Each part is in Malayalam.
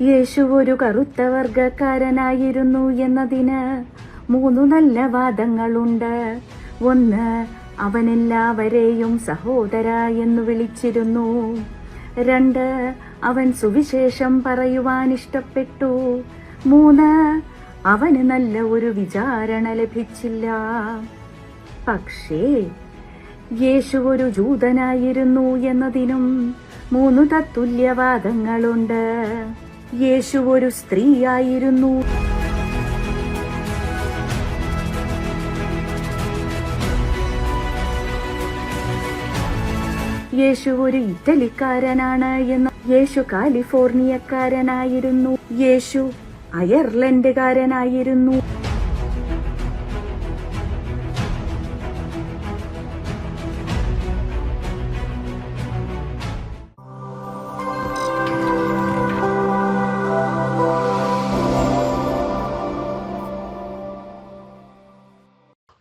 യേശു ഒരു കറുത്ത വർഗക്കാരനായിരുന്നു എന്നതിന് മൂന്നു നല്ല വാദങ്ങളുണ്ട്. ഒന്ന് അവൻ എല്ലാവരെയും സഹോദര എന്ന് വിളിച്ചിരുന്നു. രണ്ട് അവൻ സുവിശേഷം പറയുവാൻ ഇഷ്ടപ്പെട്ടു. മൂന്ന് അവന് നല്ല ഒരു വിചാരണ ലഭിച്ചില്ല. പക്ഷേ യേശു ഒരു ജൂതനായിരുന്നു എന്നതിനും മൂന്ന് തത്തുല്യവാദങ്ങളുണ്ട്. യേശു ഒരു സ്ത്രീയായിരുന്നു. യേശു ഒരു ഇറ്റലിക്കാരനാണ് എന്ന് യേശു കാലിഫോർണിയക്കാരനായിരുന്നു. യേശു അയർലൻഡുകാരനായിരുന്നു.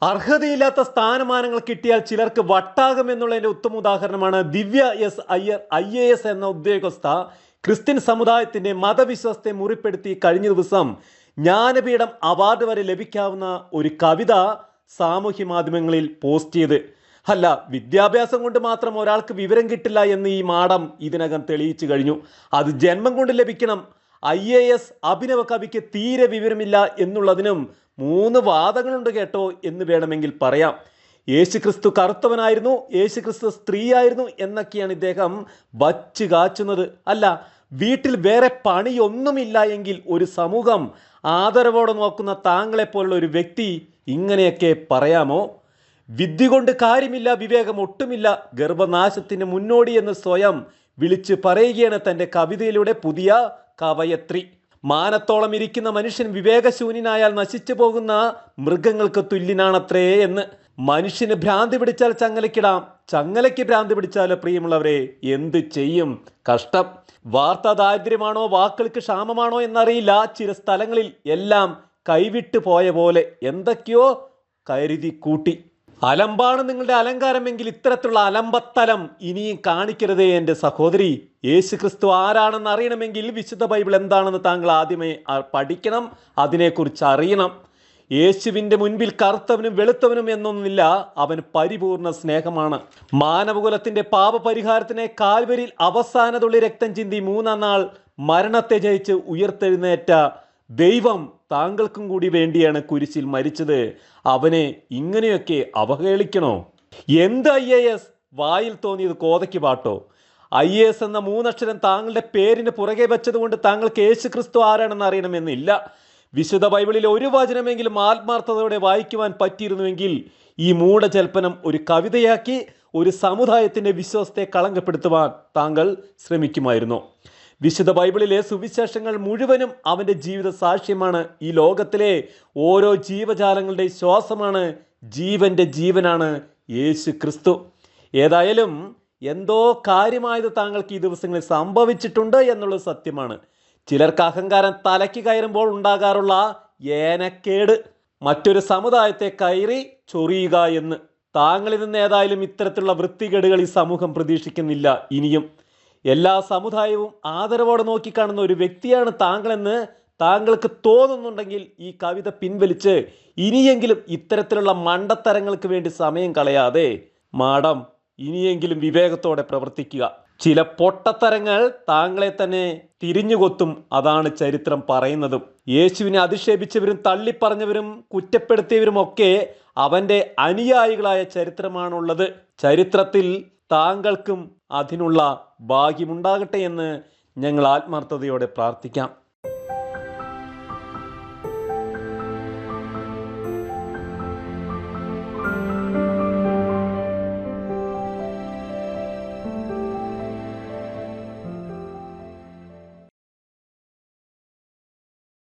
അർഹതയില്ലാത്ത സ്ഥാനമാനങ്ങൾ കിട്ടിയാൽ ചിലർക്ക് വട്ടാകും എന്നുള്ളതിന്റെ ഉത്തമ ഉദാഹരണമാണ് Divya S Iyer I A S എന്ന ഉദ്യോഗസ്ഥ ക്രിസ്ത്യൻ സമുദായത്തിന്റെ മതവിശ്വാസത്തെ മുറിപ്പെടുത്തി കഴിഞ്ഞ ദിവസം ജ്ഞാനപീഠം അവാർഡ് വരെ ലഭിക്കാവുന്ന ഒരു കവിത സാമൂഹ്യ മാധ്യമങ്ങളിൽ പോസ്റ്റ് ചെയ്ത്. അല്ല വിദ്യാഭ്യാസം കൊണ്ട് മാത്രം ഒരാൾക്ക് വിവരം കിട്ടില്ല എന്ന് ഈ മാഡം ഇതിനകം തെളിയിച്ചു കഴിഞ്ഞു. അത് ജന്മം കൊണ്ട് ലഭിക്കണം. ഐ എ എസ് അഭിനവ കവിക്ക് തീരെ വിവരമില്ല എന്നുള്ളതിനും മൂന്ന് വാദങ്ങളുണ്ട് കേട്ടോ എന്ന് വേണമെങ്കിൽ പറയാം. യേശുക്രിസ്തു കറുത്തവനായിരുന്നു യേശുക്രിസ്തു സ്ത്രീയായിരുന്നു എന്നൊക്കെയാണ് ഇദ്ദേഹം വച്ച് കാച്ചുന്നത്. അല്ല വീട്ടിൽ വേറെ പണിയൊന്നുമില്ല എങ്കിൽ ഒരു സമൂഹം ആദരവോടെ നോക്കുന്ന താങ്കളെപ്പോലുള്ള ഒരു വ്യക്തി ഇങ്ങനെയൊക്കെ പറയാമോ? വിദ്യ കൊണ്ട് കാര്യമില്ല വിവേകം ഒട്ടുമില്ല ഗർഭനാശത്തിന് മുന്നോടി എന്ന് സ്വയം വിളിച്ച് പറയുകയാണ് തന്റെ കവിതയിലൂടെ പുതിയ കവയത്രി. മാനത്തോളം ഇരിക്കുന്ന മനുഷ്യൻ വിവേകശൂന്യനായാൽ നശിച്ചു പോകുന്ന മൃഗങ്ങൾക്ക് തുല്യനാണത്രേ എന്ന് മനുഷ്യന് ഭ്രാന്തി പിടിച്ചാൽ ചങ്ങലക്കിടാം ചങ്ങലയ്ക്ക് ഭ്രാന്തി പിടിച്ചാൽ പ്രിയമുള്ളവരെ എന്ത് ചെയ്യും? കഷ്ടം. വാർത്താ ദാരിദ്ര്യമാണോ? വാക്കുകൾക്ക് ക്ഷാമമാണോ എന്നറിയില്ല. ചില സ്ഥലങ്ങളിൽ എല്ലാം കൈവിട്ടു പോയ പോലെ. എന്തൊക്കെയോ കരുതി കൂട്ടി. അലമ്പാണ് നിങ്ങളുടെ അലങ്കാരമെങ്കിൽ ഇത്തരത്തിലുള്ള അലമ്പത്തലം ഇനിയും കാണിക്കരുതേ എന്റെ സഹോദരി. യേശു ക്രിസ്തു ആരാണെന്ന് അറിയണമെങ്കിൽ വിശുദ്ധ ബൈബിൾ എന്താണെന്ന് താങ്കൾ ആദ്യമേ പഠിക്കണം അതിനെക്കുറിച്ച് അറിയണം. യേശുവിന്റെ മുൻപിൽ കറുത്തവനും വെളുത്തവനും എന്നൊന്നില്ല അവൻ പരിപൂർണ സ്നേഹമാണ്. മാനവകുലത്തിന്റെ പാപപരിഹാരത്തിനെ കാൽവരിൽ അവസാനതുള്ളി രക്തം ചിന്തി മൂന്നാം നാൾ മരണത്തെ ജയിച്ച് ഉയർത്തെഴുന്നേറ്റ ദൈവം താങ്കൾക്കും കൂടി വേണ്ടിയാണ് കുരിശിൽ മരിച്ചത്. അവനെ ഇങ്ങനെയൊക്കെ അവഹേളിക്കണോ? എന്ത് ഐ എ എസ്? വായിൽ തോന്നിയത് കോതയ്ക്ക് പാട്ടോ? ഐ എ എസ് എന്ന മൂന്നക്ഷരം താങ്കളുടെ പേരിന് പുറകെ വെച്ചതുകൊണ്ട് താങ്കൾക്ക് യേശു ക്രിസ്തു ആരാണെന്ന് അറിയണമെന്നില്ല. വിശുദ്ധ ബൈബിളിൽ ഒരു വചനമെങ്കിലും ആത്മാർത്ഥതയോടെ വായിക്കുവാൻ പറ്റിയിരുന്നുവെങ്കിൽ ഈ മൂഢജൽപ്പനം ഒരു കവിതയാക്കി ഒരു സമുദായത്തിന്റെ വിശ്വാസത്തെ കളങ്കപ്പെടുത്തുവാൻ താങ്കൾ ശ്രമിക്കുമായിരുന്നു. വിശുദ്ധ ബൈബിളിലെ സുവിശേഷങ്ങൾ മുഴുവനും അവന്റെ ജീവിത സാക്ഷ്യമാണ്. ഈ ലോകത്തിലെ ഓരോ ജീവജാലങ്ങളുടെ ശ്വാസമാണ് ജീവന്റെ ജീവനാണ് യേശു ക്രിസ്തു. ഏതായാലും എന്തോ കാര്യമായത് താങ്കൾക്ക് ഈ ദിവസങ്ങളിൽ സംഭവിച്ചിട്ടുണ്ട് എന്നുള്ളത് സത്യമാണ്. ചിലർക്ക് അഹങ്കാരം തലയ്ക്ക് കയറുമ്പോൾ ഉണ്ടാകാറുള്ള ഏനക്കേട്. മറ്റൊരു സമുദായത്തെ കയറി ചൊറിയുക എന്ന്. താങ്കളിൽ നിന്ന് ഏതായാലും ഇത്തരത്തിലുള്ള വൃത്തികേടുകൾ ഈ സമൂഹം പ്രതീക്ഷിക്കുന്നില്ല ഇനിയും. എല്ലാ സമുദായവും ആദരവോടെ നോക്കിക്കാണുന്ന ഒരു വ്യക്തിയാണ് താങ്കളെന്ന് താങ്കൾക്ക് തോന്നുന്നുണ്ടെങ്കിൽ ഈ കവിത പിൻവലിച്ച് ഇനിയെങ്കിലും ഇത്തരത്തിലുള്ള മണ്ടത്തരങ്ങൾക്ക് വേണ്ടി സമയം കളയാതെ മാഡം ഇനിയെങ്കിലും വിവേകത്തോടെ പ്രവർത്തിക്കുക. ചില പൊട്ടത്തരങ്ങൾ താങ്കളെ തന്നെ തിരിഞ്ഞുകൊത്തും അതാണ് ചരിത്രം പറയുന്നതും. യേശുവിനെ അധിക്ഷേപിച്ചവരും തള്ളിപ്പറഞ്ഞവരും കുറ്റപ്പെടുത്തിയവരും ഒക്കെ അവന്റെ അനുയായികളായ ചരിത്രമാണുള്ളത്. ചരിത്രത്തിൽ താങ്കൾക്കും അതിനുള്ള ഭാഗ്യമുണ്ടാകട്ടെ എന്ന് ഞങ്ങൾ ആത്മാർത്ഥതയോടെ പ്രാർത്ഥിക്കാം.